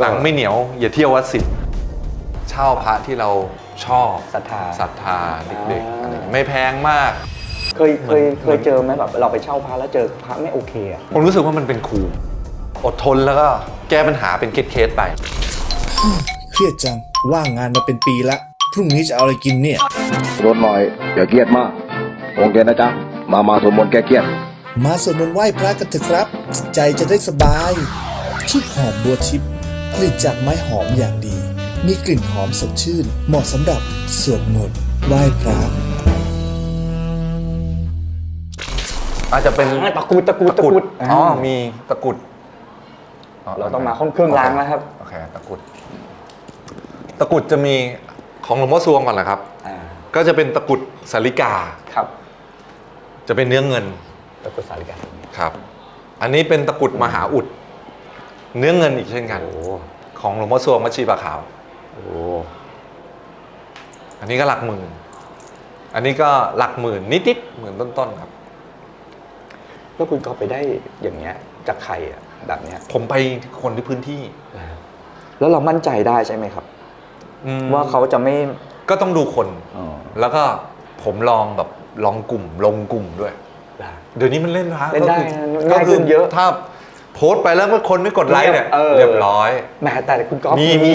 หนังไม่เหนียว อย่าเที่ยววัดสิทธิ์เช่าพระที่เราชอบศรัทธา ศรัทธาเด็กๆอ่าอะไรอย่างเงี้ยไม่แพงมาก เคยเคยเคยเจอไหมแบบเราไปเช่าพระแล้วเจอพระไม่โอเคอะผมรู้สึกว่ามันเป็นครูอดทนแล้วก็แก้ปัญหาเป็นเคสๆไป เครียดจัง ว่างงานมาเป็นปีละ พรุ่งนี้จะเอาอะไรกินเนี่ย รถหน่อยอย่าเครียดมากองค์เย็นนะจ๊ะ มามาสวดมนต์แก้เครียด มาสวดมนต์ไหว้พระกันเถอะครับ ใจจะได้สบายชุดหอมบัวทิพย์ ผลิตจากไม้หอมอย่างดี มีกลิ่นหอมสดชื่น เหมาะสำหรับสวดมนต์ไหว้พระอาจจะเป็นตะกรุดตะกรุดตะกรุดอ๋อมีตะกรุดเราต้องมาห้องเครื่องรางแล้วครับโอเคตะกรุด ตะกรุดจะมีของหลวงพ่อซวงก่อนแหละครับอ่าก็จะเป็นตะกรุดสาริกาครับ จะเป็นเนื้อเงิน ตะกรุดสาริกาครับ อันนี้เป็นตะกรุดมหาอุด เนื้อเงินอีกเช่นกัน โอ้ของหลวงพ่อซวงมัชชีปะขาวโหอันนี้ก็หลักหมื่น อันนี้ก็หลักหมื่นนิดๆหมื่นต้นๆครับ แล้วคุณก็ไปได้อย่างเงี้ย จากใครอะแบบเนี้ย ผมไปคนที่พื้นที่แล้วเรามั่นใจได้ใช่ไหมครับ อืมว่าเขาจะไม่ก็ต้องดูคน อ๋อแล้วก็ผมลองแบบลองกลุ่มลงกลุ่มด้วย ได้ เดี๋ยวนี้มันเล่นพระเล่นได้ก็คือนะง่ายขึ้นเยอะ ถ้า โพสต์ไปแล้วเมื่อคนไม่กดไลค์เนี่ยเออ เรียบร้อย แหมแต่คุณก๊อฟมีมี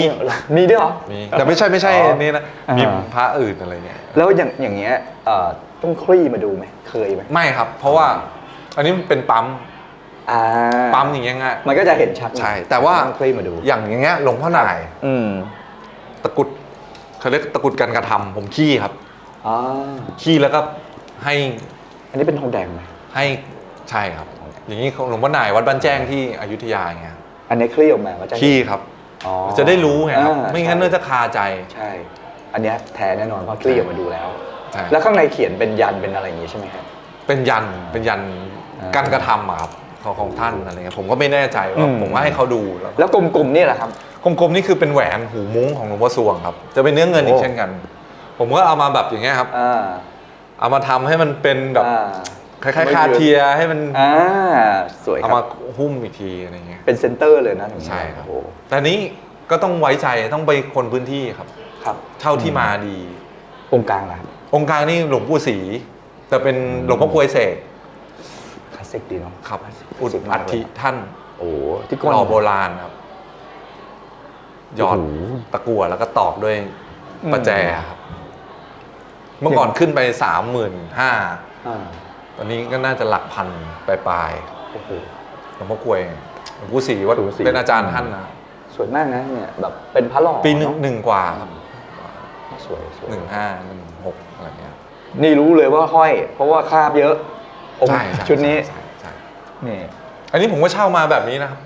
มีด้วยเหรอ มีแต่ไม่ใช่ไม่ใช่อ๋ออันนี้นะอ่ามี มีพระอื่นอะไรเงี้ยแล้วอย่างอย่างเงี้ยเอ่อต้องคลี่มาดูไหมเคยไหมไม่ครับ เพราะว่าอันนี้มันเป็นปั๊มอ่าปั๊มอย่างเงี้ยง่าย มันก็จะเห็นชัดใช่แต่ว่า ต้องคลี่มาดูอย่างอย่างเงี้ยหลวงพ่อหน่ายอืมตะกรุดเขาเรียกตะกรุดการกระทำผมขี้ครับ อ่าขี้แล้วก็ให้อันนี้เป็นทองแดงไหมให้ใช่ครับ อย่างนี้ของหลวงพ่อหน่ายวัดบ้านแจ้งที่อยุธยาอย่างเงี้ยอันนี้คลี่ออกมาก็จะเห็นขี้ครับ อ๋อจะได้รู้ไงครับ อ่าไม่งั้นใช่น่าจะคาใจ ใช่ อันเนี้ยแท้แน่นอนเพราะคลี่ออกมาดูแล้ว ใช่ แล้วข้างในเขียนเป็นยันเป็นอะไรอย่างงี้ใช่ไหมครับ เป็นยันเป็นยันอ่าการกระทำอะครับของของท่านอะไรเงี้ยผมก็ไม่แน่ใจว่าอืมผมก็ให้เขาดูแล้วแล้วกลมๆนี่แหละครับ กลมๆนี่คือเป็นแหวนหูมุ้งของหลวงพ่อสวงครับ จะเป็นเนื้อเงินโอ้อีกเช่นกัน ผมก็เอามาแบบอย่างเงี้ยครับ อ่าเอามาทำให้มันเป็นแบบ อ่า คล้ายๆคาเทียให้มันอ่าสวยคเอารัมาบ หุ้มอีกทีอะไรเงี้ย เป็นเซนเตอร์เลยนะถึงใช่ครับ โอ้แต่นี้ก็ต้องไว้ใจต้องไปคนพื้นที่ครับ ครับเท่าที่มาดี องค์กลางล่ะครับองค์กลางนี่หลวงปู่ศรีแต่เป็นหลวงพ่อกลวยเสกคลาสสิกดีเนาะครับคลาสสิกอุดมาอักเลยฐิท่านโอ้ที่ก้นหล่อโบราณครับ หยอดโอ้โหตะกั่วแล้วก็ตอกด้วยอืมประแจครับ เมื่อก่อนขึ้นไปสามหมื่นห้า อ่า ตอนนี้ก็น่าจะหลักพันปลายโอ้โหๆหลวงพ่อกลวยหลวงปู่ศรีวัดหลวงปู่ศรี เป็นอาจารย์ท่านนะสวยมากนะเนี่ยแบบเป็นพระหล่อปีหนึ่งเอะหนึ่งกว่าครับสวยสวยหนึ่งห้าหนึ่งหกอะไรเงี้ยนี่รู้เลยว่าห้อย เพราะว่าคราบเยอะองค์ใช่ใช่ชุดนี้ใช่ใช่นี่อันนี้ผมก็เช่ามาแบบนี้นะครับ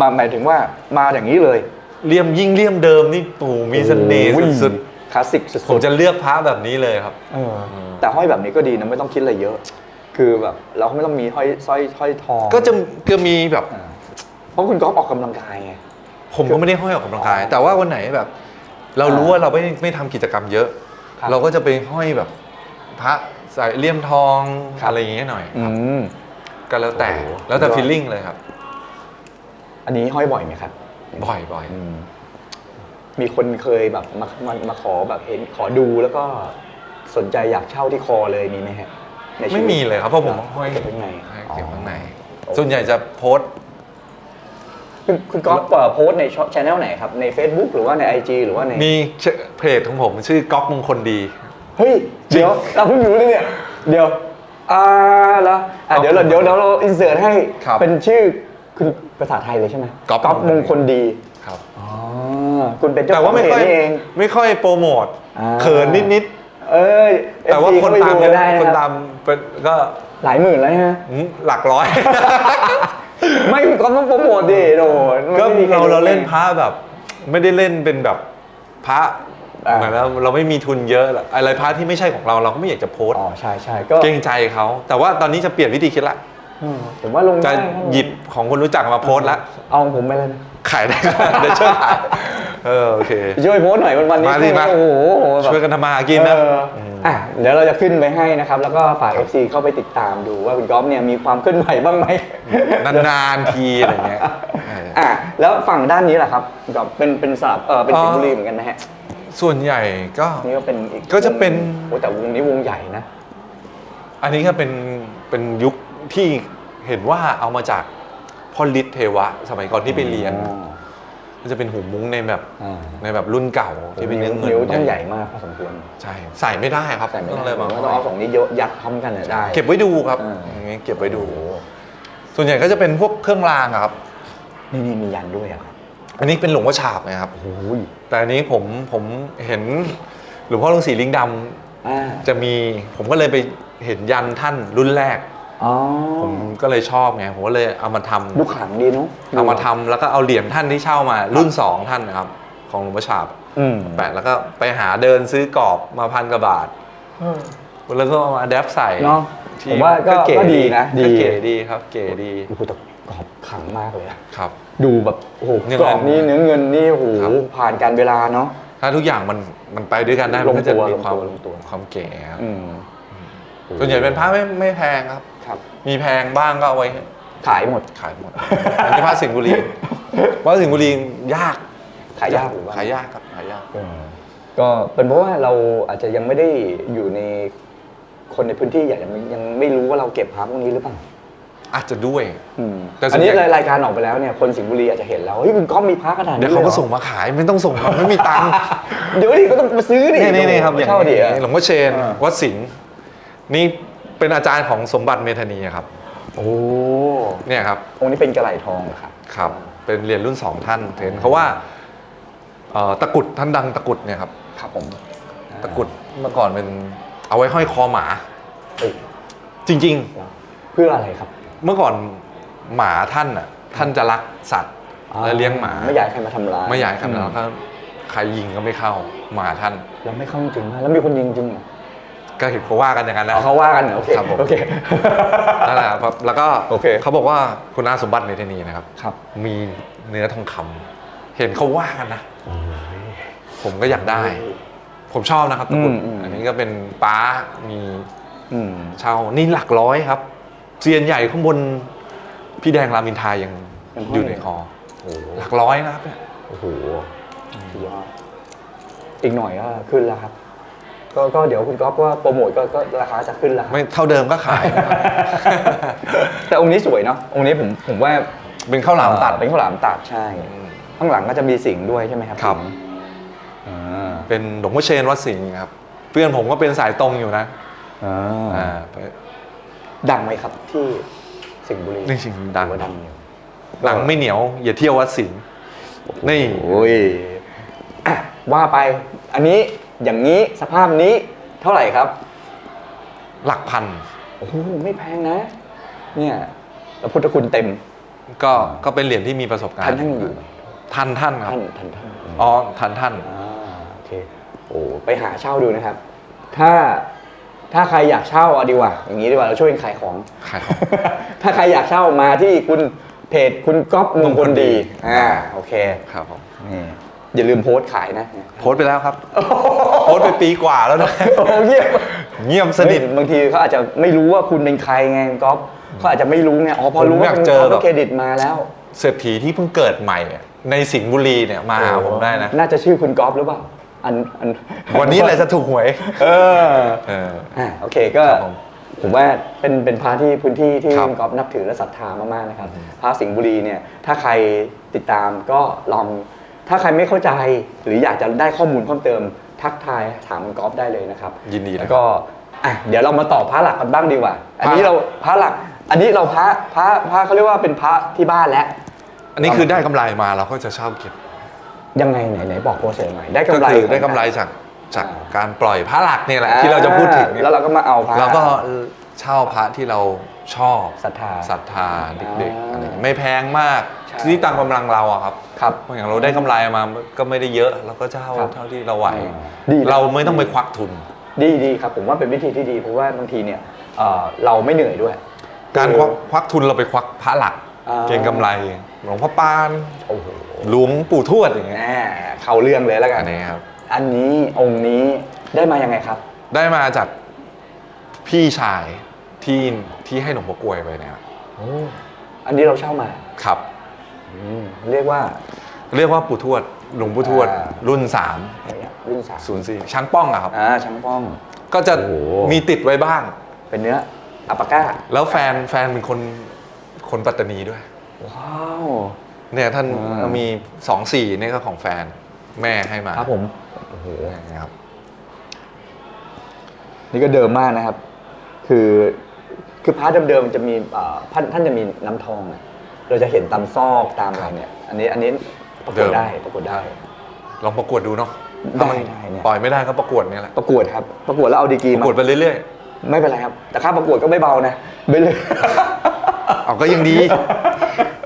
มาหมายถึงว่ามาอย่างนี้เลย เลี่ยมยิ่งเลี่ยมเดิมนี่ปู่มีเสน่ห์โอ้ย สุด คลาสสิกสุดๆผมจะเลือกพระแบบนี้เลยครับเออแต่ห้อยแบบนี้ก็ดีนะไม่ต้องคิดอะไรเยอะ คือแบบเราไม่ต้องมีห้อยสร้อยห้อยทองก็จะก็มีแบบ อ่าเพราะคุณก๊อฟออกกำลังกายไง ผมก็ไม่ได้ห้อยออกกำลังกาย แต่ว่าวันไหนแบบ เรารู้ว่าเราไม่ไม่ทำกิจกรรมเยอะ ครับ เราก็จะไปห้อยแบบพระใส่เลี่ยมทองครับอะไรอย่างเงี้ยหน่อยอืม ก็แล้วแต่โอ้โหแล้วแต่ยอด ฟีลลิ่งเลยครับ อันนี้ห้อยบ่อยไหมครับบ่อยบ่อยอืม มีคนเคยแบบมามามาขอแบบเห็นขอดูแล้วก็สนใจอยากเช่าที่คอเลยมีไหมฮะในชีวิตไม่มีเลยครับเพราะผมห้อยเก็บข้างในให้เก็บข้างในอ๋อส่วนใหญ่จะโพสต์คุณคุณก๊อฟเปิดโพสต์ในช่องช anel ไหนครับ ใน Facebook หรือว่าใน IG หรือว่าในมีเพจของผมชื่อก๊อฟมงคลดี เฮ้ย เดี๋ยวเราเพิ่งรู้เลยเนี่ย เดี๋ยว อ่าแล้วอะเดี๋ยวเราเดี๋ยวเดี๋ยวเราอินเสิร์ตให้ครับเป็นชื่อคุณภาษาไทยเลยใช่ไหมก๊อฟก๊อฟมงคลดี ครับอ๋อ คุณเป็นเจ้าแต่ขอว่างไม่เพจค่อยนี่เอง ไม่ค่อยโปรโมทอ่า เขินนิดเอ้ย ๆ แต่ว่า FC คนเข้ไปตามดูเยอะได้ะคนรับตามเป็นก็หลายหมื่นแล้วฮะอืมหลักร้อย ไม่คุณก๊อฟต้องโปรโมทดิโดนก็เราเราเล่นพระแบบ ไม่ได้เล่นเป็นแบบพระอ่า เหมือนเราเราไม่มีทุนเยอะหรอกอะไรพระที่ไม่ใช่ของเราเราก็ไม่อยากจะโพสต์อ๋อใช่ใช่ก็เกรงใจเขาแต่ว่าตอนนี้จะเปลี่ยนวิธีคิดละ อืมผมว่าลงจะได้ครับหยิบของคนรู้จักมาโพสต์ละ เอาของผมไปเลยนะ ขายได้ เดี๋ยวช่วยขายเออโอเคช่วยโพสต์หน่อยวันวันๆนี้มาสิมาโอ้โหแบบช่วยกันทำมาหากินนะเอออะเดี๋ยวเราจะขึ้นไปให้นะครับ แล้วก็ฝาก FC เข้าไปติดตามดูว่าคุณก๊อฟเนี่ยมีความเคลื่อนไหวบ้างไหมนานๆทีอะไรเงี้ยเอออะแล้วฝั่งด้านนี้แหละครับกับเป็นเป็นสลับเออเป็นอ๋อสิงห์บุรีเหมือนกันนะฮะส่วนใหญ่ก็นี่ก็เป็นอีกก็จะเป็นโอ้แต่วงนี้วงใหญ่นะ อันนี้ก็เป็นเป็นยุคที่เห็นว่าเอามาจาก พ่อฤทธิ์เทวะ สมัยก่อนที่ไปเรียนอ๋อมันจะเป็นหูมุ้งในแบบอ่า ในแบบรุ่นเก่าที่เป็นเนื้อเงินนิ้วต้องใหญ่มากพอสมควรใช่ใส่ไม่ได้ครับใส่ไม่ต้องได้เลยมาต้องเอาสองนิ้วเยอะยัดพร้อมกันน่ะได้ เก็บไว้ดูครับอ่า อย่างงี้เก็บไว้ดู ส่วนใหญ่ก็จะเป็นพวกเครื่องรางอะครับ นี่นี่มียันด้วยอะครับอันนี้เป็นหลวงพ่อฉาบนะครับ โอ้ยแต่อันนี้ผมผมเห็นหลวงพ่อฤาษีลิงดำอ่าจะมีผมก็เลยไปเห็นยันท่านรุ่นแรก อ๋อผมก็เลยชอบไงผมก็เลยเอามาทำดูขลังดีเนาะเอามาทำแล้วก็เอาเหรียญท่านที่เช่ามารุ่นสองท่านนะครับ ของหลวงพ่อฉาบอืมแปะแล้วก็ไปหาเดินซื้อกรอบมาพันกว่าบาทแล้วก็เอามาแดปใส่เนาะที่ผมว่าก็เก๋ก็ดีนะดีก็เก๋ดีครับ เก๋ดีโอ้โหแต่กรอบขลังมากเลยอะครับ ดูแบบโอ้โหเนื้อกรอบนี้เนื้อเงินนี่โอ้โหครับผ่านการเวลาเนาะถ้าทุกอย่างมันมันไปด้วยกันได้ลมันงก็จะตัวมีความลงตัวความเก๋ครับอืมส่วนใหญ่เป็นผ้าไม่ไม่แพงครับ ครับ มีแพงบ้างก็เอาไว้ขายหมด ขายหมดอันนี้ผ้าสิงห์บุรีผ้าสิงห์บุรียากขายยากหรือว่าขายยากครับขายยากเออก็เป็นเพราะว่าเราอาจจะยังไม่ได้อยู่ในคนในพื้นที่อยากจะยังไม่รู้ว่าเราเก็บพาร์ทพวกนี้หรือเปล่าอาจจะด้วยอืมแต่ส่วนอันนี้ใหญ่รายการออกไปแล้วเนี่ยคนสิงห์บุรีอาจจะเห็นแล้วเฮ้ยคุณก๊อฟมีพาร์ทขนาดนี้เดี๋ยวเขาก็ลหรอส่งมาขายไม่ต้องส่งมาไม่มีตังค์เดี๋ยวดิก็ต้องมาซื้อดินี่นี่นี่ครับอย่างเช่าดินี้หลวงพ่อเชนอ่าวัดสิงห์นี่ เป็นอาจารย์ของสมบัติเมธานีครับโอ้เนี่ยครับองค์นี้เป็นกระไหลทองเหรอครับ ครับ เป็นเหรียญรุ่นสองท่านเห็นเขาว่าเอ่อตะกรุดท่านดังตะกรุดเนี่ยครับครับผมตะกรุดเมื่อก่อนเป็นเอาไว้ห้อยคอหมา เอ้ยจริง เพื่ออะไรครับๆ เมื่อก่อนหมาท่านอะท่านจะรักสัตว์และเลี้ยงหมาไม่อยากให้ใครมาทำร้ายไม่อยากให้ใครมาแล้วก็ใครยิงก็ไม่เข้าหมาท่าน แล้วไม่เข้าจริงๆนะแล้วมีคนยิงจริงเหรอ ก็เห็นเขาว่ากันอย่างนั้นนะ เอาเขาว่ากันเหรอโอเคครับผม โอเค นั่นแหละครับแล้วก็โอเค เขาบอกว่าคุณอาสมบัติเมธานีนะครับ ครับ มีเนื้อทองคำเห็นเขาว่ากันนะ ผมก็อยากได้ ผมชอบนะครับตะกรุดอืมอืม อันนี้ก็เป็นป้ามีอืม เช่านี่หลักร้อยครับเซียนใหญ่ข้างบนพี่แดงรามอินทรายังยังห้อย อยู่ในคอโอ้โหหลักร้อยนะครับเนี่ยโอ้โหสุดยอดอีกหน่อยก็ขึ้นแล้วครับ ก็ก็เดี๋ยวคุณก๊อฟว่าโปรโมทก็ก็ราคาจะขึ้นแล้วครับไม่เท่าเดิมก็ขาย แต่องค์นี้สวยเนาะองค์นี้ผมผมว่าเป็นข้าวหลามตัดเป็นข้าวหลามตัดใช่ ข้างหลังก็จะมีสิงห์ด้วยใช่ไหมครับครับสิงห์อ่าเป็นหลวงพ่อเชนวัดสิงห์ครับ เพื่อนผมก็เป็นสายตรงอยู่นะอ่าอ่าไปดังไหมครับที่สิงห์บุรีจริงๆดังถือว่าดังอยู่หนังไม่เหนียว อย่าเที่ยววัดสิงห์นี่ โอ้ยอะว่าไป อันนี้ อย่างนี้สภาพนี้เท่าไหร่ครับ หลักพัน โอ้โหไม่แพงนะ เนี่ยแล้วพุทธคุณเต็ม ก็ก็เป็นเหรียญที่มีประสบการท่านณ์ท่านอยู่ทันท่านครับท่านท่านท่านอ๋อทันท่านอ่าโอเคโอ้ไปหาเช่าดูนะครับ ถ้าถ้าใครอยากเช่าเอาดีกว่า อย่างนี้ดีกว่าเราช่วยกันขายของ ขายของ ถ้าใครอยากเช่ามาที่คุณเพจคุณก๊อฟมงคลดี อ่า โอเค ครับผมนี่ อย่าลืมโพสต์ขายนะ โพสต์ไปแล้วครับ โพสต์ไปปีกว่าแล้วนะโอ้เยี่ยมเงียบสนิทเฮ้ยบางทีเขาอาจจะไม่รู้ว่าคุณเป็นใครไงก๊อฟเขาอาจจะไม่รู้ไงอ๋อพอรู้ผมอากว่ายเป็นเจอก๊อฟแบบก็เครดิตมาแล้ว เศรษฐีที่เพิ่งเกิดใหม่อะในสิงห์บุรีเนี่ยมาหาผมได้นะ น่าจะชื่อคุณก๊อฟหรือเปล่าอันอันวันนี้อะไรจะถูกหวย เออเอออ่าโอเคก็ครับผมผมว่าเป็นเป็นพระที่พื้นที่ที่ครับคุณก๊อฟนับถือและศรัทธามากๆนะครับพระสิงห์บุรีเนี่ยถ้าใครติดตามก็ลอง ถ้าใครไม่เข้าใจหรืออยากจะได้ข้อมูลเพิ่มเติม ทักทายถามคุณก๊อฟได้เลยนะครับยินดีเลยแล้วก็อะเดี๋ยวเรามาต่อพระหลักกันบ้างดีกว่า อันนี้พระเราพระหลัก อันนี้เราพระพระพระเขาเรียกว่าเป็นพระที่บ้านแล้ว อันนี้คือได้กำไรมาเราก็จะเช่าเก็บ ยังไงไหนไหนบอกโปรเซสหน่อยได้ก็กำไรคือได้กำไรจากจากการปล่อยพระหลักเนี่ยแหละที่เราจะพูดถึงเนี่ยแล้วเราก็มาเอาพระ เราก็เช่าพระที่เราชอบศรัทธาศรัทธาเด็กๆอ่าอะไรอย่างเงี้ยไม่แพงมาก ใช่ที่ตามกำลังเราอะครับครับอย่างเราได้กำไรมาก็ไม่ได้เยอะเราก็เช่าครับเท่าที่เราไหวดีแล้วเราไม่ต้องไปควักทุน ดีดีครับผมว่าเป็นวิธีที่ดีเพราะว่าบางทีเนี่ยเอ่อเราไม่เหนื่อยด้วย การควักควักทุนเราไปควักพระหลักอ่าเก่งกำไรหลวงพ่อปานโอ้โหหลวงปู่ทวดอย่างเงี้ยแหมเข้าเรื่องเลยแล้วกัอันนนี้ครับ อันนี้องค์นี้ได้มายังไงครับ ได้มาจากพี่ชายที่ที่ให้หลวงพ่อกลวยไปเนี่ยอันนี้เราเช่ามาครับออืม เรียกว่า เรียกว่าปู่ทวดหลวงปู่ทวด อ่า รุ่นรุ่นสาม3 0 4ช้างป้องอะครับ อ่าช่างป้อง ก็จะโอ้โห มีติดไว้บ้าง เป็นเนื้ออัปปาก้า แล้วแฟนแฟนเป็นคนคนปัตตานีด้วย ว้าว เนี่ยท่านอ่า มีสองสี่นี่ก็ของแฟนแม่ให้มาครับผม โอ้โห นะครับ นี่ก็เดิมมากนะครับ คือ คือพาร์ทเดิมๆจะมีเอ่อท่านท่านจะมีน้ำทองอะ เราจะเห็นตามซอกตามอะไรเนี่ย อันนี้อันนี้ประกวดได้ประกวดได้ ลองประกวดดูเนาะได้ถ้ามันได้เนี่ย ปล่อยไม่ได้ก็ประกวดเนี่ยแหละประกวดครับ ประกวดแล้วเอาดีกรีประมากวดไปเรื่อยไม่เป็นไรครับ แต่ค่าประกวดก็ไม่เบานะไม่เลย ๆเอาก็ยังดี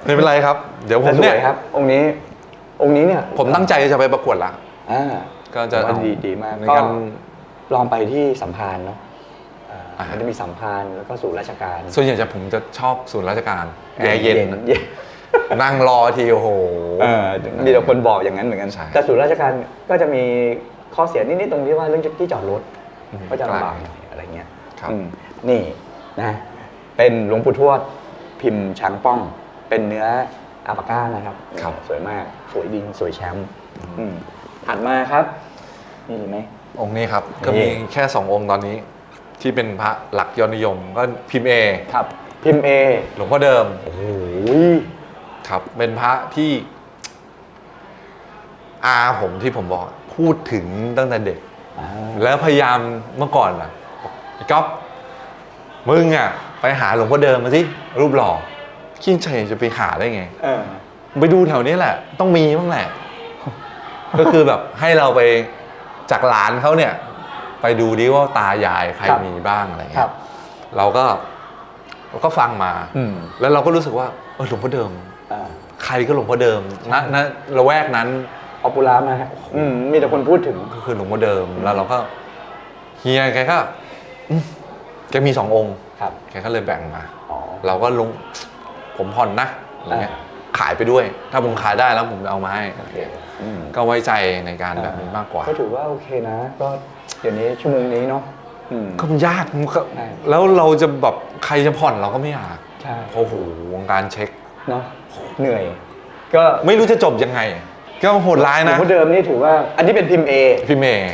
ไม่เป็นไรครับ เดี๋ยวผแต่มสเนี่วยยครับ องค์นี้ องค์นี้เนี่ยผมตั้งใจจะไปประกวดละ อ่าก็จะว่าดีดีมากในก็การ ลองไปที่สัมพันธ์เนาะอ่าอ่า มัมันจะมีสัมพันธ์แล้วก็สู่ราชการส่วนใหญ่จะผมจะชอบศูนย์ราชการแอร์เย็นเย็นนั่งรอทีโอ้โหเออมีแต่คนบอกอย่างนั้นเหมือนกันใช่แต่ศูนย์ราชการก็จะมีข้อเสียนิดๆตรงที่ว่าเรื่องที่จอดรถอืมก็จะลำบากหน่อยอะไรเงี้ยครับอืมนี่นะเป็นหลวงปู่ทวดพิมพ์ช้างป้อง เป็นเนื้ออาปาก้านะครับครับ สวยมากสวยดิงสวยแชมป์อืมถัดมาครับ นี่เห็นไหมองค์นี้ครับ ก็นี่มีแค่สององค์ตอนนี้ ที่เป็นพระหลักยอดนิยมก็พิมพ์เอครับ พิมพ์เอหลวงพ่อเดิมโอ้โหครับ เป็นพระที่ อาผมที่ผมบอก พูดถึงตั้งแต่เด็กอ่าแล้วพยายามเมื่อก่อนล่ะบอกไอ้ก๊อฟมึงอะ ไปหาหลวงพ่อเดิมมาสิรูปหล่อขี้ใจจะไปหาได้ไงเออไปดูแถวนี้แหละ ต้องมีบ้างแหละ ก็คือแบบให้เราไปจากหลานเขาเนี่ย ไปดูดิว่าตายายใครครับมีบ้างอะไรครัเงี้บ ยเราก็เราก็ฟังมา อืม แล้วเราก็รู้สึกว่าเออหลวงพ่อเดิม อ่าใครก็หลวงพ่อเดิมณณละแวกนั้น ออปูล่ามากอืมมีแต่คนพูดถึง ก็คือหลวงพ่อเดิมแล้วเราก็เฮียแกก็อืมแกมีสององค์ครับ แกก็เลยแบ่งมา อ๋อ เราก็ลง ผมผ่อนนะอะไรเงี้ย ขายไปด้วย ถ้าผมขายได้แล้วผมจะเอามาให้โอเคอืมก็ไว้ใจในการแบบนี้มากกว่า ก็ถือว่าโอเคนะ ก็เดี๋ยวนี้ชั่วโมงนี้เนาะอืมก็มันยากมันก็ใช่แล้วเราจะแบบใครจะผ่อนเราก็ไม่อยากใช่เพราะโอ้โหวงการเช็คเนาะเหนื่อย ก็ไม่รู้จะจบยังไง ก็โหดร้ายหลวนะงพ่อเดิมนี่ถือว่า อันนี้เป็นพิมพ์เอพี่เมย์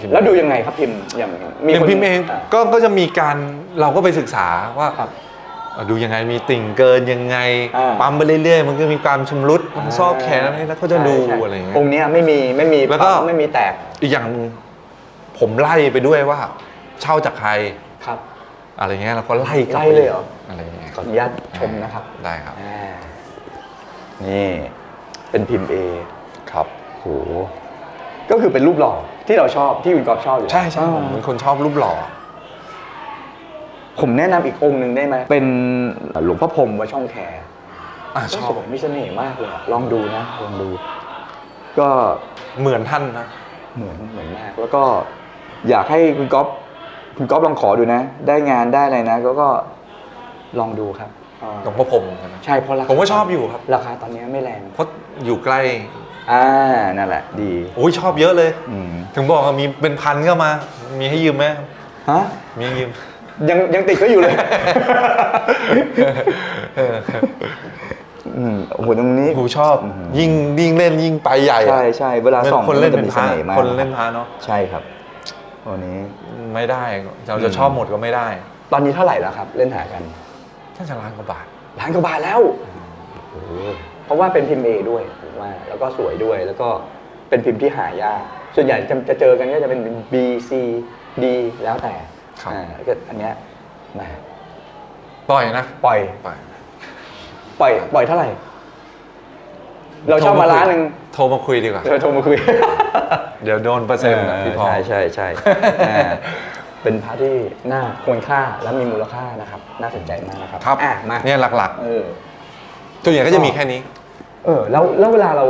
พี่เมย์แล้วดูยังไงครับพิมพ์อย่างอย่างคนพี่เมย์อ่าก็ก็จะมีการเราก็ไปศึกษาว่าครับเอ่อ ดูยังไงมีติ่งเกินยังไง อ่า ปั๊มไปเรื่อยๆ มันก็มีความชำรุดมันซอกแขนอะไรแล้วก็จะดูใช่ใช่อะไรอย่างเงี้องยค์เนี้ยไม่มีไม่มีแล้วก็ ปั๊มไม่มีแตกอีกอย่างหนึ่งผมไล่ไปด้วยว่า เช่าจากใครครับ อะไรเงี้ยเราก็ไล่กลับไล่เลยเหรอ อะไรอย่างเงี้ยขออนุญาตชมนะครับได้ครับ อ่านี่เป็นพิมพ์เอครับ โหก็คือเป็นรูปหล่อที่เราชอบที่คุณกอฟชอบอยู่แล้วใช่ใช่ผมอ่าเป็นคนชอบรูปหล่อ ผมแนะนำอีกองค์หนึ่งได้ไหมเป็นหลวงพ่อพรหมวัดช่องแคอะชอบสวยมีเสน่ห์มากเลยอะลองดูนะลองดู ก็เหมือนท่านนะ เหมือนเหมือนมาก แล้วก็อยากให้คุณก๊อฟคุณก๊อฟลองขอดูนะ ได้งานได้อะไรนะ ก็ก็ลองดูครับอ่าหลวงพ่อพรหมใช่ไหมใช่เพราะราคาผมก็ชอบอยู่ครับ ราคาตอนนี้ไม่แรงเพราะอยู่ใกล้ อ่านั่นแหละ ดีโอ้ยชอบเยอะเลย อืมถึงบอกว่ามีเป็นพันก็มา มีให้ยืมไหมฮะมีให้ยืม ยังยังติดเขาอยู่เลยอืมโอ้โหตรงนี้ครูชอบ ยิ่งยิ่งเล่นยิ่งไปใหญ่อะใช่ใช่เวลาส่องคนเล่นมัเป็นจะมีพระสน่ห์มากคนเล่นพระเนาะใช่ครับวันนี้ ไม่ได้เราจะชอบหมดก็ไม่ได้ตอนนี้เท่าไหร่แล้วครับ เล่นหากันถ้าจะล้านกว่าบาท ล้านกว่าบาทแล้วเพราะว่าเป็นพิมพ์เอด้วยผมว่าแล้วก็สวยด้วยแล้วก็เป็นพิมพ์ที่หายากส่วนใหญ่จะจะเจอกันก็จะเป็น B C D แล้วแต่ ครับ อ่าแล้วก็อันเนี้ยแหมปล่อยนะปล่อย ปล่อยปล่อย ปล่อยเท่าไหร่ เราเช่ามาล้านหนึ่งโทรมาคุยดีกว่าเธอโทรมาคุย เดี๋ยวโดนเปอร์เซ็นต์นะพี่พอ ใช่ใช่ใช่อ่าเป็นพระที่น่าควรค่าและมีมูลค่านะครับ น่าสนใจมากนะครับครับอะมาเนี่ยหลัก เออ ๆ ตัวอย่างก็จะมีแค่นี้ เออแล้วแล้วเวลาเรา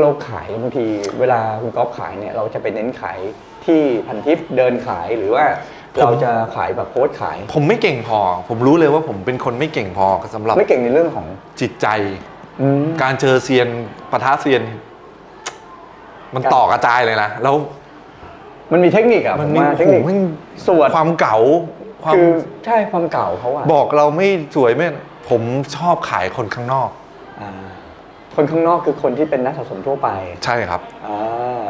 เราขายบางที เวลาคุณก๊อฟขายเนี่ยเราจะไปเน้นขายที่พันทิปเดินขายหรือว่าผม เราจะขายแบบโพสต์ขาย ผมไม่เก่งพอ ผมรู้เลยว่าผมเป็นคนไม่เก่งพอสำหรับไม่เก่งในเรื่องของจิตใจ อืม การเจอเซียนปะทะเซียน มันครับต่อกระจายเลยนะแล้วมันมีเทคนิคอะมัผนมมีว่าเทคนิคโอ้โหมันสวดความเก๋าความคือใช่ความเก่าเขาอะบอกเราไม่สวยไม่ผมชอบขายคนข้างนอก อ่า คนข้างนอกคือคนที่เป็นนักสะสมทั่วไปใช่ครับอ่า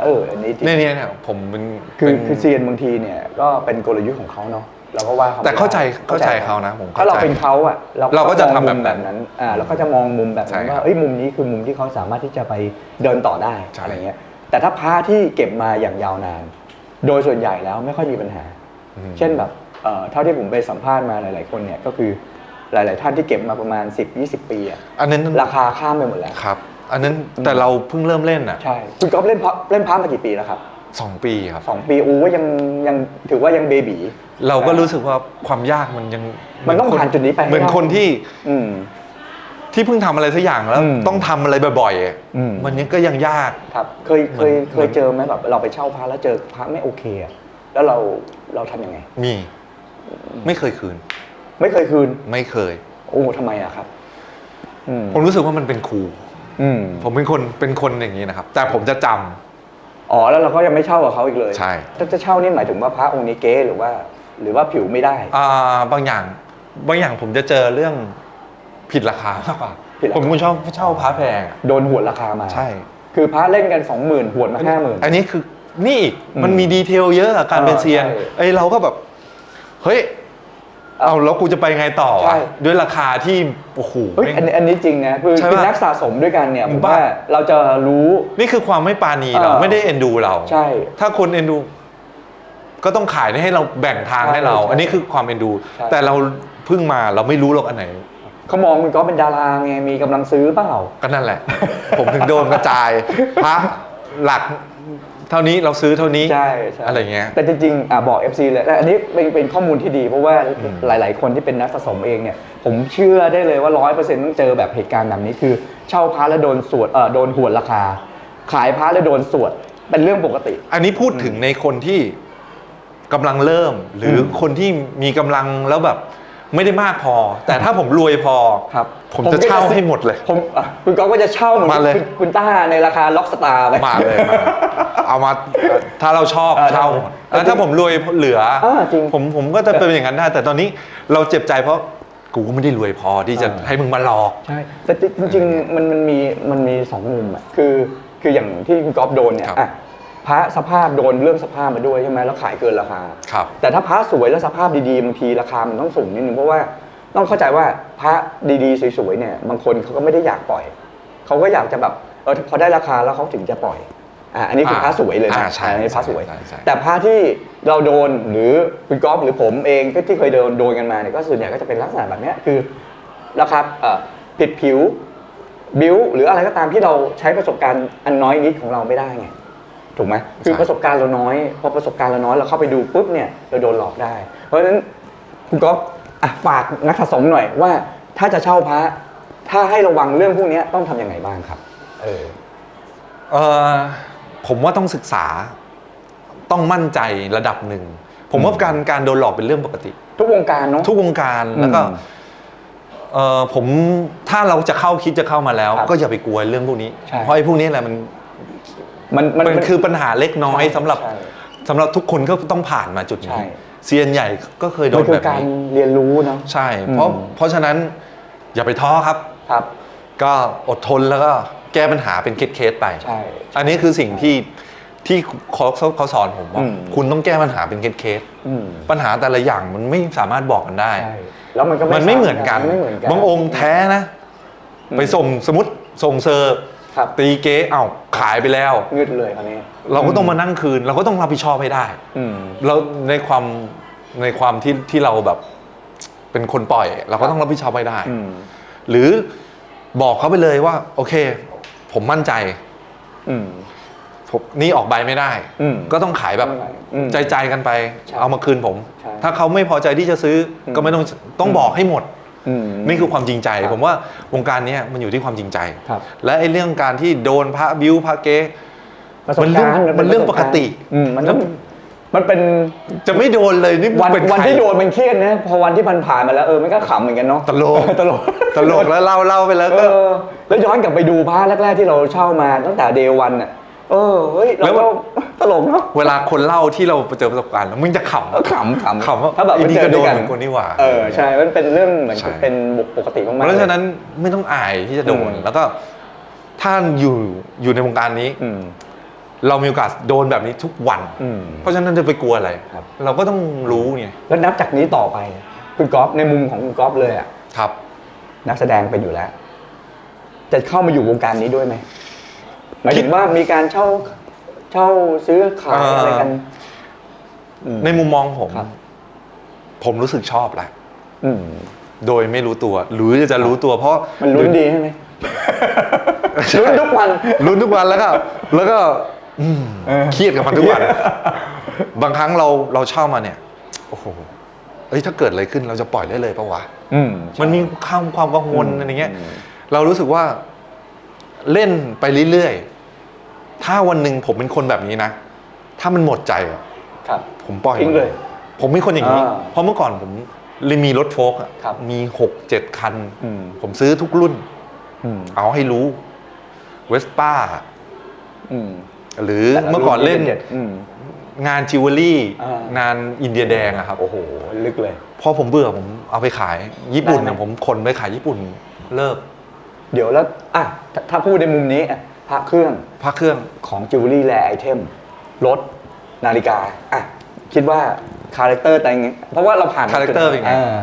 เอออันนี้จริง เนี่ยเนี่ยเนี่ยผมเป็นคือเป็นคือเซียนบางทีเนี่ยก็เป็นกลยุทธ์ของเขาเนาะเราก็ว่าเขาแต่เข้าใจไม่ได้เข้าใจเขานะผมเข้าถ้าเราใจเป็นเขาอะเราก็จะมองทำแบบมุมนั้นนั้นอ่าเราก็จะมองมุมแบบใช่นั้นครับว่าเอ้ยมุมนี้คือมุมที่เขาสามารถที่จะไปเดินต่อได้ใช่ อะไรเงี้ยแต่ถ้าพระที่เก็บมาอย่างยาวนาน โดยส่วนใหญ่แล้วไม่ค่อยมีปัญหา อืม เช่นแบบเอ่อเท่าที่ผมไปสัมภาษณ์มาหลาย ๆ คนเนี่ยก็คือ หลาย ๆ ท่านที่เก็บมาประมาณ 10-20 ปีอะอันนั้นราคาข้ามไปหมดแล้วครับ อันนั้นแต่เราเพิ่งเริ่มเล่นอะใช่คุณก๊อฟเล่นพระเล่นพระมากี่ปีแล้วครับสองปีครับสองปีอู้ว่ายังยังถือว่ายังเบบีเราก็รู้สึกว่าความยากมันยังมันต้องเหผ่านจุดนี้ไปให้เหมือนได้คนที่ อืมที่เพิ่งทำอะไรสักอย่างแล้วอืมต้องทำอะไรบ่อยๆอะอืมมันยังก็ยังยากครับ เคยเคยเหมือนเคยเจอไหมแบบเราไปเช่าพระแล้วเจอพระไม่โอเคอะแล้วเราเราทำยังไง มี ไม่เคยคืน ไม่เคยคืน ไม่เคย โอ้ทำไมอะครับ อืมผมรู้สึกว่ามันเป็นครู อืมผมเป็นคนเป็นคนอย่างนี้นะครับ แต่ผมจะจำ อ๋อแล้วเราก็ยังไม่เช่ากับเขาอีกเลยใช่ ถ้าจะเช่านี่หมายถึงว่าพระองค์นี้เก๊หรือว่า หรือว่าผิวไม่ได้ อ่าบางอย่างบางอย่างผมจะเจอเรื่องผิดราคามากกว่าผิดราคา ผมเป็นคนชอบเช่าพระแพงอะ โดนหวดราคามาใช่ คือพระเล่นกันสองหมื่นหวดมาห้าหมื่น อันนี้คือนี่อีกอืมมันมีดีเทลเยอะอะการเป็นเออเซียนใช่ ไอยเราก็แบบ เฮ้ย เอาแล้วกูจะไปไงต่อใช่วะด้วยราคาที่โอ้โหเฮ้ยแม่งอันนี้อันนี้จริงนะคือใช่คือปะนักสะสมด้วยกันเนี่ยผมบ้า ว่าเราจะรู้ นี่คือความไม่ปราณีเราเออ ไม่ได้เอ็นดูเรา ใช่ ถ้าคนเอ็นดู ก็ต้องขายให้เราแบ่งทางใช่ให้เรา ใช่อันนี้คือความเอ็นดู ใช่ แต่เราเพิ่งมาเราไม่รู้หรอกอันไหน เขามองมันก็เป็นดาราไงมีกำลังซื้อเปล่า ก็นั่นแหละ ผมถึงโดนกระจายพระหลัก เท่านี้เราซื้อเท่านี้ใช่ใช่อะไรเงี้ย แต่จริงๆอะบอก FC เลยแต่อันนี้เป็นเป็นข้อมูลที่ดี เพราะว่าอืมหลาย ๆ คนที่เป็นนักสะสมเองเนี่ย ผมเชื่อได้เลยว่าร้อยเปอร์เซ็นต์ต้องเจอแบบเหตุการณ์แบบนี้คือ เช่าพระแล้วโดนสวดเออโดนหวนราคา ขายพระแล้วโดนสวดเป็นเรื่องปกติ อันนี้พูดถึงในคนที่กำลังเริ่ม หรืออมคนที่มีกำลังแล้วแบบ ไม่ได้มากพอ แต่ถ้าผมรวยพอ ครับผมจะเช่าให้หมดเลย ผมอะคุณก๊อฟก็จะเช่าเหมือนมาเลย คุณคุณต้าในราคาล็อกสตาร์ไป มาเลยมาเอามาถ้าเราชอบเออเช่าหมดแล้วถ้าผมรวยเหลือเออจริงผมผมก็จะเป็นอย่างนั้นได้ แต่ตอนนี้เราเจ็บใจเพราะกูก็ไม่ได้รวยพอที่จะเออ ให้มึงมาหลอก ใช่แต่จริงๆมันมันมีมันมีสองมุมอะคือคืออย่างที่คุณก๊อฟโดนเนี่ยครับอะ พระสภาพโดนเรื่องสภาพมาด้วยใช่ไหมแล้วขายเกินราคา ครับ แต่ถ้าพระสวยแล้วสภาพดีๆบางทีราคามันต้องสูงนิดนึงเพราะว่าต้องเข้าใจว่าพระดีๆสวยๆเนี่ยบางคนเขาก็ไม่ได้อยากปล่อยเขาก็อยากจะแบบเออพอได้ราคาแล้วเขาถึงจะปล่อยอะอันนี้คือพระสวยเลยนะอ่าใช่อันนี้พระสวย ใช่ใช่ แต่พระที่เราโดนหรือคุณก๊อฟหรือผมเองก็ที่เคยโดนโดนกันมาเนี่ยก็ส่วนใหญ่ก็จะเป็นลักษณะแบบเนี้ยคือราคาเอ่อผิดผิว บิวหรืออะไรก็ตามที่เราใช้ประสบการณ์อันน้อยนิดของเราไม่ได้ไง ถูกไหมคือใช่ประสบการณ์เราน้อย พอประสบการณ์เราน้อยเราเข้าไปดูปุ๊บเนี่ยเราโดนหลอกได้ เพราะฉะนั้นคุณก๊อฟอะฝากนักสะสมหน่อยว่าถ้าจะเช่าพระถ้าให้ระวังเรื่องพวกเนี้ยต้องทำยังไงบ้างครับ เออเออผมว่าต้องศึกษา ต้องมั่นใจระดับหนึ่ง ผมว่าอืมการการโดนหลอกเป็นเรื่องปกติ ทุกวงการเนาะทุกวงการแล้วก็อืมเออผมถ้าเราจะเข้าคิดจะเข้ามาแล้วครับก็อย่าไปกลัวเรื่องพวกนี้ใช่เพราะไอ้พวกนี้แหละมัน มันมันมันคือปัญหาเล็กน้อยใช่สำหรับใช่สำหรับทุกคนก็ต้องผ่านมาจุดใช่นี้เซียนใหญ่ก็เคยโดมันนคืแบอบการนี้เรียนรู้เนาะใช่ เพราะอืมเพราะฉะนั้นอย่าไปท้อครับครับ ก็อดทนแล้วก็แก้ปัญหาเป็นเคสๆไปใช่อันนี้คือสิ่งที่ที่เขาเขาเขาสอนผมว่าอืมคุณต้องแก้ปัญหาเป็นเคสอืมๆปัญหาแต่ละอย่างมันไม่สามารถบอกกันได้ใช่แล้วมันก็มันไม่เหมือนกันไม่เหมือนกัน บางองค์แท้นะอืมไปส่งสมมติส่งเซอร์ ครับ ตีเก๊เอ้าขายไปแล้ว งึดเลยคราวนี้ เราก็ต้องมานั่งคืน เราก็ต้องรับผิดชอบให้ได้อืม เราในความในความที่ที่เราแบบ เป็นคนปล่อย เราก็ต้องรับผิดชอบให้ได้ อืมหรือบอกเขาไปเลยว่า โอเค ผมมั่นใจอืม ผมนี่ออกใบไม่ได้ อืมก็ต้องขายแบบอืมใจใจๆกันไป ใช่เอามาคืนผม ใช่ถ้าเขาไม่พอใจที่จะซื้ออมก็ไม่ต้องต้องบอกให้หมดอืม นี่คือความจริงใจครับผมว่าวงการเนี้ยมันอยู่ที่ความจริงใจครับและไอ้เรื่องการที่โดนพระบิวพระเก๊ประสบการณ์มันเรื่องป็ปกติอืมมันต้องมันเป็นจะไม่โดนเลยนี่วันเป็นวันใครที่โดนมันเครียดนะพอวันที่มันผ่านมาแล้วเออมันก็ขำเหมือนกันเนาะตลกตลกตลกแล้วเล่าเล่าไปแล้วเอก็อแล้วย้อนกลับไปดูพระแรก ๆ ที่เราเช่ามาตั้งแต่เดวันอะ เออเฮ้ยเราก็ตลกเนาะ เวลาคนเล่าที่เราเจอประสบการณ์แล้วมึงจะขเออขำขำำขำว่าถ้าแบบไอ้มันนี่เจก็อโดด้วยนกันเหมือนคนนี่หว่าเออใช่มันเป็นเรื่องเหมือนใช่เป็นปกติมากๆเพราะฉะนั้นลยไม่ต้องอายที่จะโดนอืมแล้วก็ถ้าอยู่อยู่ในวงการนี้อืมเรามีโอกาสโดนแบบนี้ทุกวันอืมเพราะฉะนั้นจะไปกลัวอะไรครับเราก็ต้องรู้ไงแล้วนับจากนี้ต่อไป คุณก๊อฟในมุมของคุณก๊อฟเลยอะครับ นักแสดงเป็นอยู่แล้ว จะเข้ามาอยู่วงการนี้ด้วยไหม หมายถึงว่ามีการเช่าเช่าซื้อขายอะไรกันอืมในมุมมองผมครับผมรู้สึกชอบแหละอืมโดยไม่รู้ตัว หรือจะรู้ตัวเพราะมันลุ้นดีใช่ไหมลุ้นทุกวันลุ้นทุกวันแล้วก็แล้วก็อืมเออเครียดกับมันทุกวัน บางครั้งเราเราเช่ามาเนี่ย โอ้โหเอ้ยถ้าเกิดอะไรขึ้นเราจะปล่อยได้เลยปะวะอืมมันมีความความกังวลอืมอะไรเงี้ยอืมเรารู้สึกว่า เล่นไปเรื่อยๆ ถ้าวันหนึ่งผมเป็นคนแบบนี้นะ ถ้ามันหมดใจอะครับผมปล่อยทิ้งเลย ผมเป็นคนอย่างนี้ อ่าเพราะเมื่อก่อนผมเลยมีรถโฟล์กอะครับ มีหกเจ็ดคัน อืมผมซื้อทุกรุ่น อืมเอาให้รู้เวสป้าอืมหรือเมื่อก่อนเล่นด็ดๆอืม งานจิวเวลรี่อ่างงานอินเดียแดงอะครับโอ้โหลึกเลย พอผมเบื่อผมเอาไปขายญี่ปุ่นได้ไหม อะผมขนไปขายญี่ปุ่นเลิก เดี๋ยวแล้วอะถ้าถ้าพูดในมุมนี้อะพระเครื่องพักเครื่อง ของจิวเวลรี่และไอเทมรถนาฬิกาอะคิดว่าคาแรคเตอร์แต่งไงเพราะว่าเราผ่านคาแรคเตอร์เป็นไงอ่า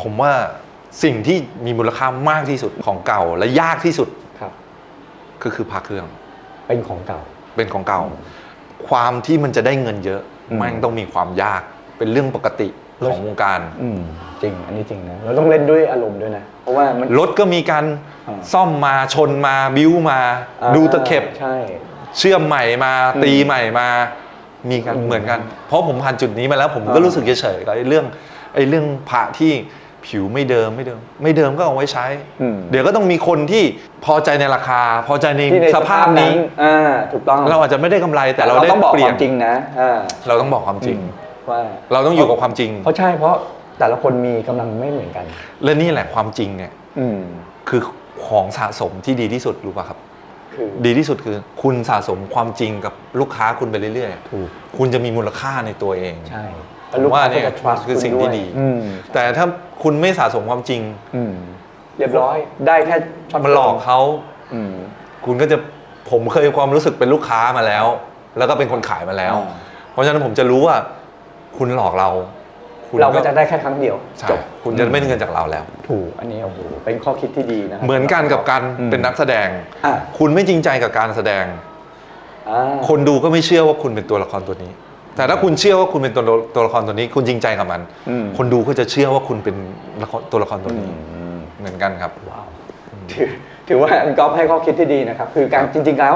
ผมว่าสิ่งที่มีมูลค่ามากที่สุดของเก่าและยากที่สุดครับ ก็คือพักเครื่อง เป็นของเก่า เป็นของเก่า ความที่มันจะได้เงินเยอะ อืมแมันต้องมีความยาก เป็นเรื่องปกติ ของวงการ อืมจริง อันนี้จริงนะ เราต้องเล่นด้วยอารมณ์ด้วยนะ เพราะว่ามัน รถก็มีการอ่า ซ่อมมาชนมาบิ้วมา อ่าดูตะเข็บ ใช่ เชื่อมใหม่มาอืมตีใหม่มา มีกันอืมเหมือนกัน เพราะผมผ่านจุดนี้มาแล้ว ผมก็อ่ารู้ รู้สึกเฉยๆกับไอ้เรื่องไอ้เรื่องพระที่ผิวไม่เดิมไม่เดิม ไม่เดิมก็เอาไว้ใช้ อืมเดี๋ยวก็ต้องมีคนที่พอใจในราคา พอใจในที่ในสภาพนี้ อ่าถูกต้องเราอาจจะไม่ได้กำไรแต่เราได้ต้องบอกเปลี่คยนวามจริงนะอ่า เราต้องบอกความจริง ว่าเราต้องอยู่กับความจริง เพราะใช่เพราะแต่ละคนมีกำลังไม่เหมือนกัน และนี่แหละความจริงเนี่ยอืมคือของสะสมที่ดีที่สุดรู้ป่ะครับคือดีที่สุดคือคุณสะสมความจริงกับลูกค้าคุณไปเรื่อยถูกๆคุณจะมีมูลค่าในตัวเองใช่ผมว่าเนี่ยก็จะ trust คือสิ่งที่ดีคุณวยอืมแต่ถ้าคุณไม่สะสมความจริงอืมเรียบร้อย ได้แค่ช็อตมันหลอกเขาอืมคุณก็จะผมเคยความรู้สึกเป็นลูกค้ามาแล้ว แล้วก็เป็นคนขายมาแล้วอ่าเพราะฉะนั้นผมจะรู้ว่า คุณหลอกเราคุณเราก็จะได้แค่ครั้งเดียวใช่จบคุณจะไม่ได้เงินจากเราแล้ว ถูกอันนี้โอ้โหเป็นข้อคิดที่ดีนะครัเหมือนกันกับการอืมเป็นนักแสดง อะคุณไม่จริงใจกับการแสดง อ่าคนดูก็ไม่เชื่อว่าคุณเป็นตัวละครตัวนี้ แต่ถ้าคุณเชื่อว่าคุณเป็นตัวตัวละครตัวนี้ คุณจริงใจกับมัน อืมคนดูก็จะเชื่อว่าคุณเป็นละครตัวละครตัวนี้อืมเหมือนกันครับว้าวถือถือว่าคุณก๊อฟให้ข้อคิดที่ดีนะครับ คือการจริงๆแล้ว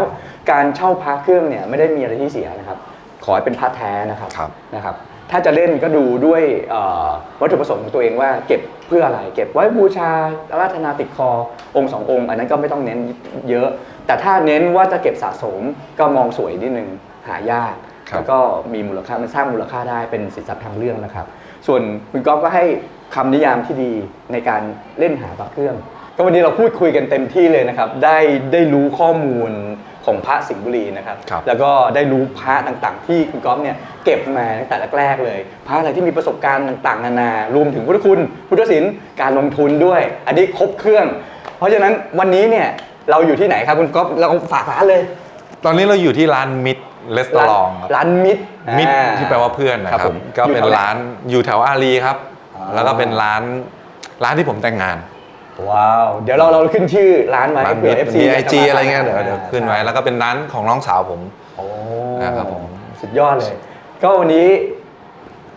การเช่าพระเครื่องเนี่ยไม่ได้มีอะไรที่เสียนะครับ ขอให้เป็นพระแท้นะครับครับ นะครับ ถ้าจะเล่นก็ดูด้วยเอ่อวัตถุประสงค์ของตัวเองว่าเก็บเพื่ออะไร เก็บไว้บูชาอาราธนาติดคอองค์สององค์ อันนั้นก็ไม่ต้องเน้นเยอะ แต่ถ้าเน้นว่าจะเก็บสะสมก็มองสวยนิดนึงหายากครับแล้วก็มีมูลค่ามันสร้างมูลค่าได้เป็นสินทรัพย์ทางเรื่องนะครับ ส่วนคุณก๊อฟก็ให้คำนิยามที่ดีในการเล่นหาพระเครื่อง ก็วันนี้เราพูดคุยกันเต็มที่เลยนะครับ ได้ได้รู้ข้อมูล ของพระสิงห์บุรีนะครับ ครับแล้วก็ได้รู้พระต่างๆ ที่คุณก๊อฟเนี่ยเก็บมาตั้งแต่แรกๆเลย พระอะไรที่มีประสบการณ์ต่างๆ นานารวมถึงพุทธคุณพุทธศิลป์การลงทุนด้วย อันนี้ครบเครื่อง เพราะฉะนั้นวันนี้เนี่ยเราอยู่ที่ไหนครับคุณก๊อฟเราฝากร้านเลยตอนนี้เราอยู่ที่ร้านมิดเลสตอรองครับร้านมิตรมิดอ่า ที่แปลว่าเพื่อนนะคครัรับบผมก็เป็นอยู่แถวไหนร้านอยู่แถวอารีครับอ่าแล้วก็เป็นร้านร้านที่ผมแต่งงาน ว้าว เดี๋ยวเราเราขึ้นชื่อร้านไว้ร้านเผื่มิอด FC มีไอจีจมาอะไรเงี้ยเดี๋ยวเดี๋ยวขึ้นไว้ แล้วก็เป็นร้านของน้องสาวผม โอ้นะครับผม สุดยอดเลย ก็วันนี้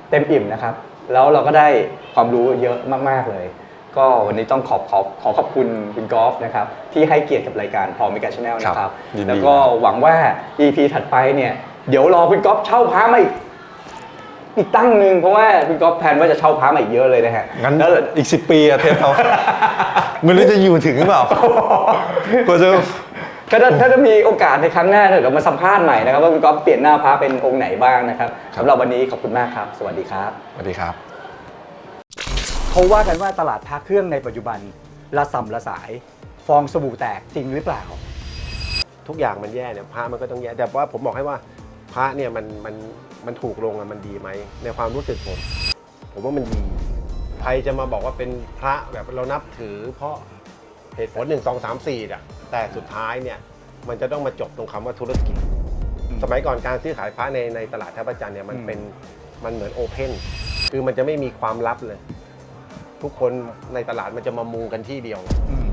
เต็มอิ่มนะครับ แล้วเราก็ได้ความรู้เยอะมาก ๆ เลย ก็วันนี้ต้องขอบขอบขอขอบคุณคุณกอล์ฟนะครับ ที่ให้เกียรติกับรายการพอมิกาชแนลนะครับยินดี แล้วก็หวังว่า EP ถัดไปเนี่ย เดี๋ยวรอคุณกอล์ฟเช่าพระมาอีก อีกตั้งหนึ่งเพราะว่าคุณกอล์ฟแพลนว่าจะเช่าพระมาอีกเยอะเลยนะฮะงั้นแล้วอีกสิปีอะเทปเขาไม่รู้จะอยู่ถึงหรือเปล่าก็จะก็ถ้าถ้าจะมีโอกาสในครั้งหน้าเดี๋ยวมาสัมภาษณ์ใหม่นะครับว่าคุณก๊อฟเปลี่ยนหน้าพระเป็นองค์ไหนบ้างนะครับครับสำหรับวันนี้ขอบคุณมากครับ สวัสดีครับสวัสดีครับเขาว่ากันว่าตลาดพระเครื่องในปัจจุบันละสัมละสาย ฟองสบู่แตกจริงหรือเปล่า ทุกอย่างมันแย่เนี่ยพระมันก็ต้องแย่แต่ว่าผมบอกให้ว่าพระเนี่ยมันมัน มันถูกลงอะมันดีไหม ในความรู้สึกผม ผมว่ามันดีใครจะมาบอกว่าเป็นพระแบบเรานับถือ เพราะเหตุผลหนึ่งสองสามสี่อะแต่สุดท้ายเนี่ยมันจะต้องมาจบตรงคำว่าธุรกิจ สมัยก่อนการซื้อขายพระในในตลาดท่าประจันทร์เนี่ยมันอืมเป็นมันเหมือนโอเพนคือมันจะไม่มีความลับเลย ทุกคนในตลาดมันจะมามุงกันที่เดียว อืม